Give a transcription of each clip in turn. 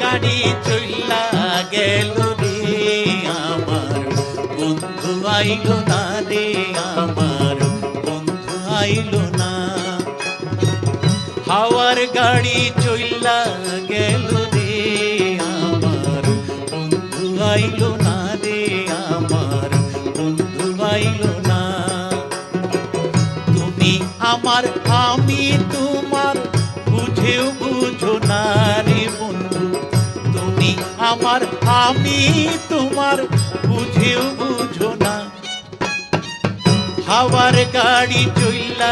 গাড়ি চইলা গেল রে আমার। বন্ধু আইল না রে আমার, বন্ধু আইল না। হাওয়ার গাড়ি চইলা গেল রে আমার, বন্ধু আইলো আমার আমি তোমার বুঝেও বুঝো না। হাওয়ার গাড়ি চইলা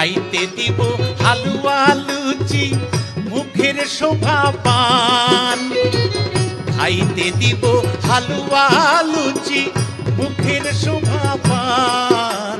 খাইতে দিব হালুয়া লুচি মুখের শোভা পান। খাইতে দিব হালুয়া লুচি মুখের শোভা পান।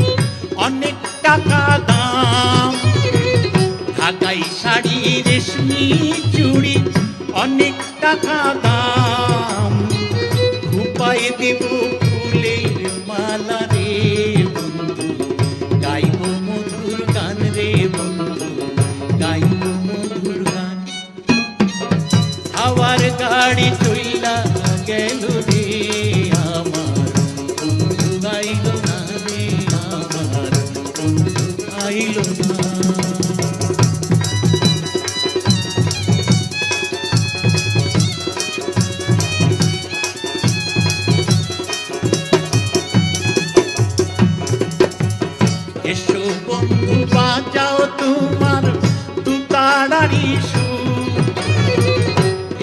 চুড়ি অনেক টাকা দাম। খুপাই দেব বাজাও তোমার দু তাড়ারি সুর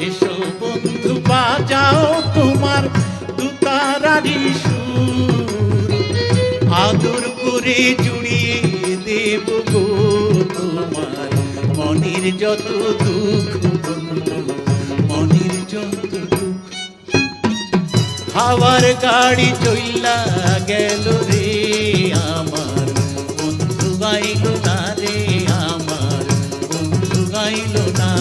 এসো বন্ধু বাজাও তোমার দুতারারি সুর আদর করে জুড়িয়ে দেব গো তোমার মনের যত দুঃখ মনের যত দুঃখ। হাওয়ার গাড়ি চইলা গেল রে। পাইল না।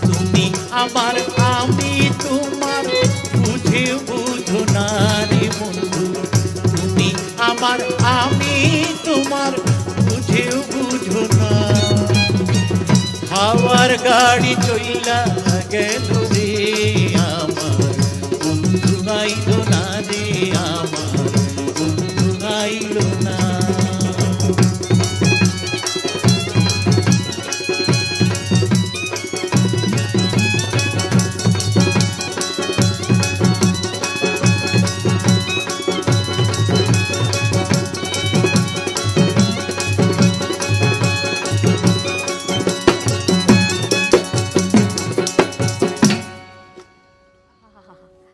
তুমি আমার, আমি তোমার বুঝে বুঝো না রে বন্ধু। তুমি আমার, আমি তোমার বুঝেও বুঝো না। হাওয়ার গাড়ি চইলা গেল রে আমার। বন্ধু আইল না রে আমার। বন্ধু আইল না।